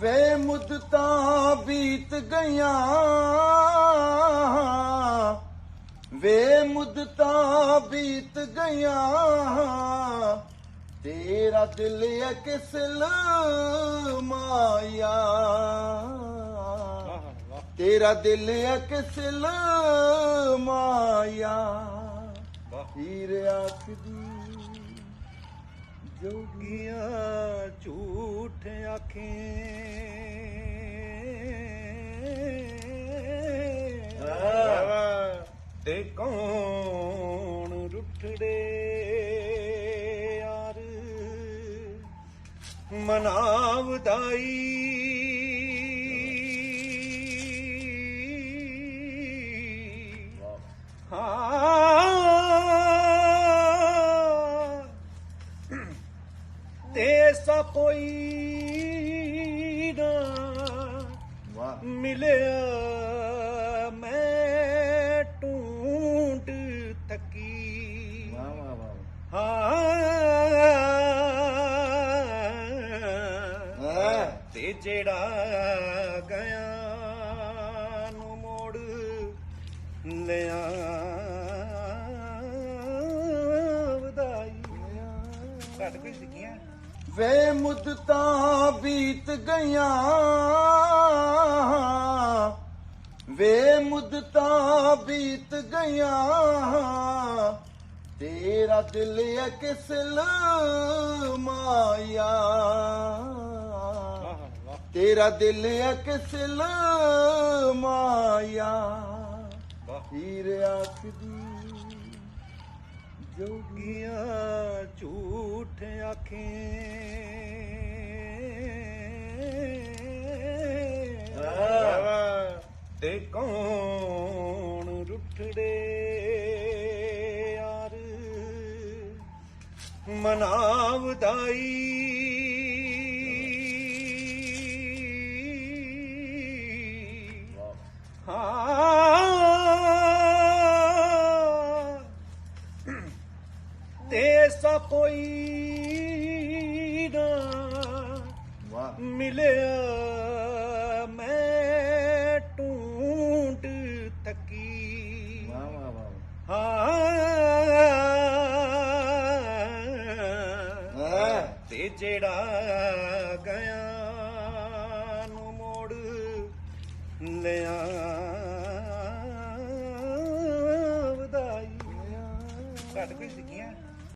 ਵੇ ਮੁੱਦਤਾਂ ਬੀਤ ਗਈਆਂ। ਵੇ ਮੁੱਦਤਾਂ ਬੀਤ ਗਈਆਂ। ਤੇਰਾ ਦਿਲ ਹੈ ਕਿਸ ਮਾਇਆ। ਤੇਰਾ ਦਿਲ ਹੈ ਕਿਸ ਮਾਇਆ। ਹੀਰ ਆਖਦੀ ਜੋਗੀਆਂ ਆਖੇ। ਤੇ ਕੌਣ ਰੁੱਠੜੇ ਯਾਰ? ਮਨਾਵਦਾਈ। ਹਾਂ। ਤੇ ਸਾ ਕੋਈ ਜਿਹੜਾ ਗਿਆ ਨੂੰ ਮੋੜ ਲਿਆ। ਵਧਾਈਆਂ ਘੱਟ ਕੋਈ ਸਿੱਖੀਆਂ? ਵੇ ਮੁੱਦਤਾਂ ਬੀਤ ਗਈਆਂ। ਵੇ ਮੁੱਦਤਾਂ ਬੀਤ ਗਈਆਂ। ਤੇਰਾ ਦਿਲ ਹੈ ਕਿਸ ਮਾਇਆ ਤੇਰਾ ਦਿਲ ਹੈ ਕਿਸ ਮਾਇਆ ਵਾਹ। ਹੀਰ ਆਖਦੀ ਜੋਗੀਆਂ ਝੂਠ ਆਖੇ ਤੇ ਕੌਣ ਰੁੱਠੜੇ ਯਾਰ? ਮਨਾਵਦਾਈ ਐਸਾ ਕੋਈ ਨਾ ਮਿਲਿਆ ਮੈਂ ਟੂਟ ਤੱਕੀ। ਵਾਹ ਵਾਹ ਵਾਹ ਹਾਂ। ਤੇ ਜਿਹੜਾ ਗਿਆ ਮੋੜ ਲਿਆ। ਘੱਟ ਕੋਈ ਸਿੱਖੀਆਂ?